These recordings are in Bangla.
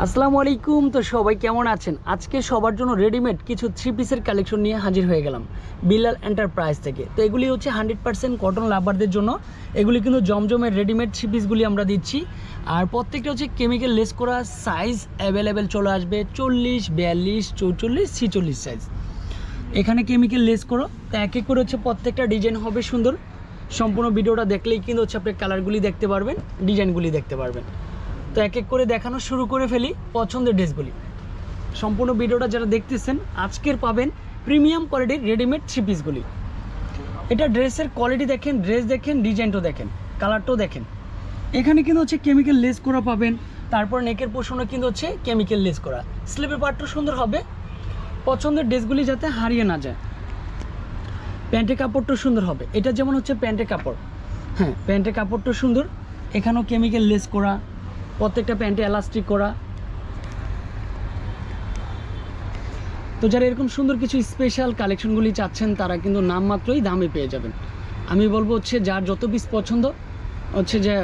আসসালামু আলাইকুম। তো সবাই কেমন আছেন? আজকে সবার জন্য রেডিমেড কিছু থ্রি পিসের কালেকশন নিয়ে হাজির হয়ে গেলাম বিলাল এন্টারপ্রাইজ থেকে। তো এগুলি হচ্ছে হান্ড্রেড পার্সেন্ট কটন লাভারদের জন্য। এগুলি কিন্তু জমজমের রেডিমেড থ্রি পিসগুলি আমরা দিচ্ছি। আর প্রত্যেকটা হচ্ছে কেমিক্যাল লেস করা সাইজ অ্যাভেলেবেল চলে আসবে চল্লিশ, বিয়াল্লিশ, চৌচল্লিশ, ছিচল্লিশ সাইজ এখানে কেমিক্যাল লেস করো। তো এক এক করে হচ্ছে প্রত্যেকটা ডিজাইন হবে সুন্দর। সম্পূর্ণ ভিডিওটা দেখলেই কিন্তু হচ্ছে আপনি কালারগুলি দেখতে পারবেন ডিজাইনগুলি দেখতে পারবেন। তো এক এক করে দেখানো শুরু করে ফেলি পছন্দের ড্রেসগুলি। সম্পূর্ণ ভিডিওটা যারা দেখতেছেন, আজকের পাবেন প্রিমিয়াম কোয়ালিটির রেডিমেড থ্রি পিসগুলি। এটা ড্রেসের কোয়ালিটি দেখেন, ড্রেস দেখেন, ডিজাইনটাও দেখেন, কালারটাও দেখেন। এখানে কিন্তু হচ্ছে কেমিক্যাল লেস করা পাবেন, তারপর নেকের পোষণও কিন্তু হচ্ছে কেমিক্যাল লেস করা। স্লিপের পার্টটা সুন্দর হবে। পছন্দের ড্রেসগুলি যাতে হারিয়ে না যায়। প্যান্টের কাপড়টা সুন্দর হবে। এটা যেমন হচ্ছে প্যান্টের কাপড়। হ্যাঁ প্যান্টের কাপড়টা সুন্দর। এখানেও কেমিক্যাল লেস করা। প্রত্যেকটা প্যান্টে এলাস্টিক করা। তো যারা এরকম সুন্দর কিছু স্পেশাল কালেকশনগুলি চাচ্ছেন, তারা কিন্তু নামমাত্রই দামে পেয়ে যাবেন। আমি বলব হচ্ছে, যার যত পিস পছন্দ, হচ্ছে যে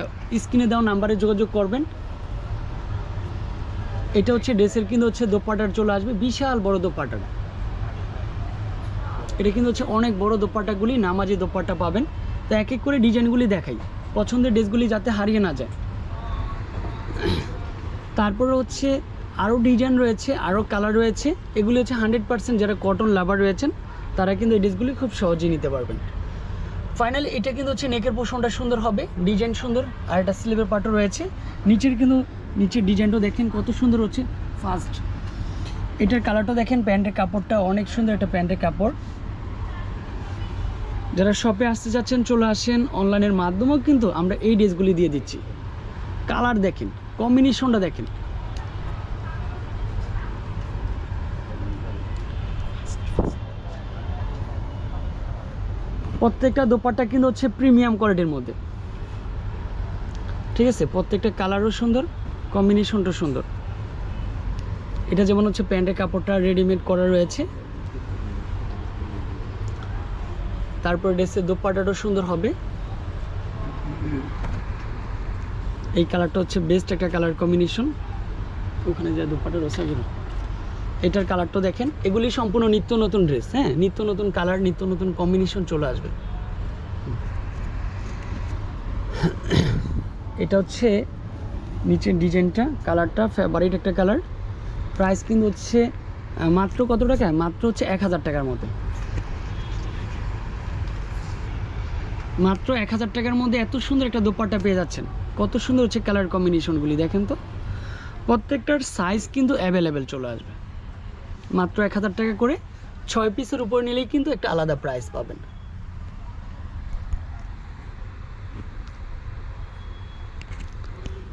স্ক্রিনে দেওয়া নাম্বারে যোগাযোগ করবেন। এটা হচ্ছে ড্রেসের কিন্তু হচ্ছে দোপাটার চলে আসবে, বিশাল বড় দোপাটার এটা কিন্তু হচ্ছে অনেক বড় দোপাটাগুলি, নামাজি দোপাটা পাবেন। তো এক এক করে ডিজাইনগুলি দেখাই। পছন্দের ড্রেসগুলি যাতে হারিয়ে না যায়। তারপরে হচ্ছে আরও ডিজাইন রয়েছে আরও কালার রয়েছে। এগুলি হচ্ছে হান্ড্রেড পার্সেন্ট যারা কটন লাভার রয়েছেন, তারা কিন্তু এই ড্রেসগুলি খুব সহজেই নিতে পারবেন। ফাইনালি এটা কিন্তু হচ্ছে নেকের পোষণটা সুন্দর হবে ডিজাইন সুন্দর, আর একটা স্লিভের পার্টও রয়েছে। নিচের কিন্তু, নিচের ডিজাইনটাও দেখেন কত সুন্দর হচ্ছে ফার্স্ট এটার কালারটা দেখেন, প্যান্টের কাপড়টা অনেক সুন্দর একটা প্যান্টের কাপড়। যারা শপে আসতে চাচ্ছেন, চলে আসেন অনলাইনের মাধ্যমেও কিন্তু আমরা এই ড্রেসগুলি দিয়ে দিচ্ছি। কালার দেখেন। কম্বিনেশনটা দেখেন। প্রত্যেকটা দোপাট্টা কিন্তু হচ্ছে প্রিমিয়াম কোয়ালিটির মধ্যে। ঠিক আছে? প্রত্যেকটা কালারও সুন্দর কম্বিনেশনটা সুন্দর। এটা যেমন হচ্ছে প্যান্টের কাপড়টা রেডিমেড করা রয়েছে। তারপর ড্রেসের দোপাট্টাটাও সুন্দর হবে। এই কালারটা হচ্ছে বেস্ট একটা কালার কম্বিনেশন ওখানে যা দুপাটা রসা গেল এটার কালারটা দেখেন, এগুলি সম্পূর্ণ নিত্য নতুন ড্রেস হ্যাঁ? নিত্য নতুন কালার নিত্য নতুন কম্বিনেশন চলে আসবে। এটা হচ্ছে নিচের ডিজাইনটা কালারটা ফেভারিট একটা কালার প্রাইস কিন্তু হচ্ছে মাত্র কত টাকা মাত্র হচ্ছে এক হাজার টাকার মতো মাত্র এক হাজার টাকার মধ্যে এত সুন্দর একটা দোপাট্টা পেয়ে যাচ্ছেন। কত সুন্দর হচ্ছে কালার কম্বিনেশনগুলি দেখেন তো? প্রত্যেকটার সাইজ কিন্তু অ্যাভেলেবেল চলে আসবে। মাত্র এক হাজার টাকা করে ছয় পিসের উপর নিলেই কিন্তু একটা আলাদা প্রাইস পাবেন।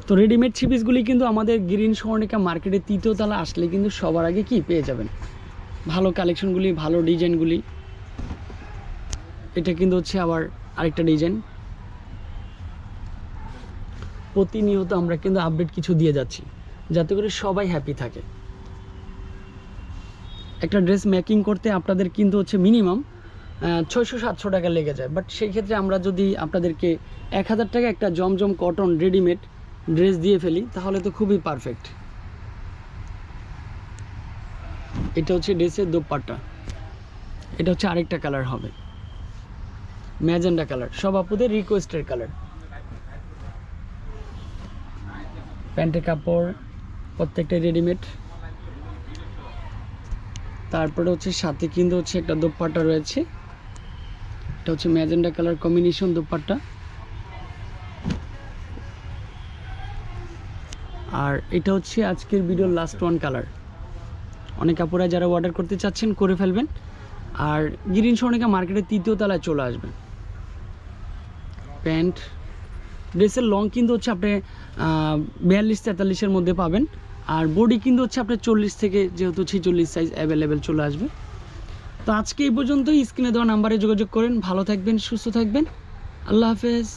তো রেডিমেড ছিপিসগুলি কিন্তু আমাদের গ্রিন স্বর্ণিকা মার্কেটের তৃতীয় তলা আসলে কিন্তু সবার আগে কি পেয়ে যাবেন? ভালো কালেকশনগুলি ভালো ডিজাইনগুলি এটা কিন্তু হচ্ছে আবার আরেকটা ডিজাইন। প্রতিনিয়ত আমরা কিন্তু আপডেট কিছু দিয়ে যাচ্ছি, যাতে করে সবাই হ্যাপি থাকে। একটা ড্রেস মেকিং করতে আপনাদের কিন্তু হচ্ছে মিনিমাম ছয়শো সাতশো টাকা লেগে যায়। বাট সেই ক্ষেত্রে আমরা যদি আপনাদেরকে এক হাজার টাকা একটা জমজম কটন রেডিমেড ড্রেস দিয়ে ফেলি, তাহলে তো খুবই পারফেক্ট এটা হচ্ছে ড্রেসের দোপাট্টা। এটা হচ্ছে আরেকটা কালার হবে। ম্যাজেন্ডা কালার, সব আপুদের রিকোয়েস্টের কালার। প্যান্টের কাপড় প্রত্যেকটা রেডিমেড। তারপরে হচ্ছে সাথে কিন্তু হচ্ছে একটা দোপাট্টা রয়েছে। এটা হচ্ছে ম্যাজেন্ডা কালার কম্বিনেশন দোপাট্টা। আর এটা হচ্ছে আজকের ভিডিওর লাস্ট ওয়ান কালার অনেক আপুরা যারা অর্ডার করতে চাচ্ছেন, করে ফেলবেন। আর গিরিন স্বর্ণিকা মার্কেটের তৃতীয় তলায় চলে আসবেন। প্যান্ট। ড্রেসের লং কিন্তু হচ্ছে আপনি বিয়াল্লিশ, তেতাল্লিশের মধ্যে পাবেন। আর বডি কিন্তু হচ্ছে আপনার চল্লিশ থেকে যেহেতু ছেচল্লিশ সাইজ অ্যাভেলেবেল চলে আসবে। তো আজকে এই পর্যন্তই। স্ক্রিনে দেওয়া নাম্বারে যোগাযোগ করেন। ভালো থাকবেন, সুস্থ থাকবেন। আল্লাহ হাফেজ।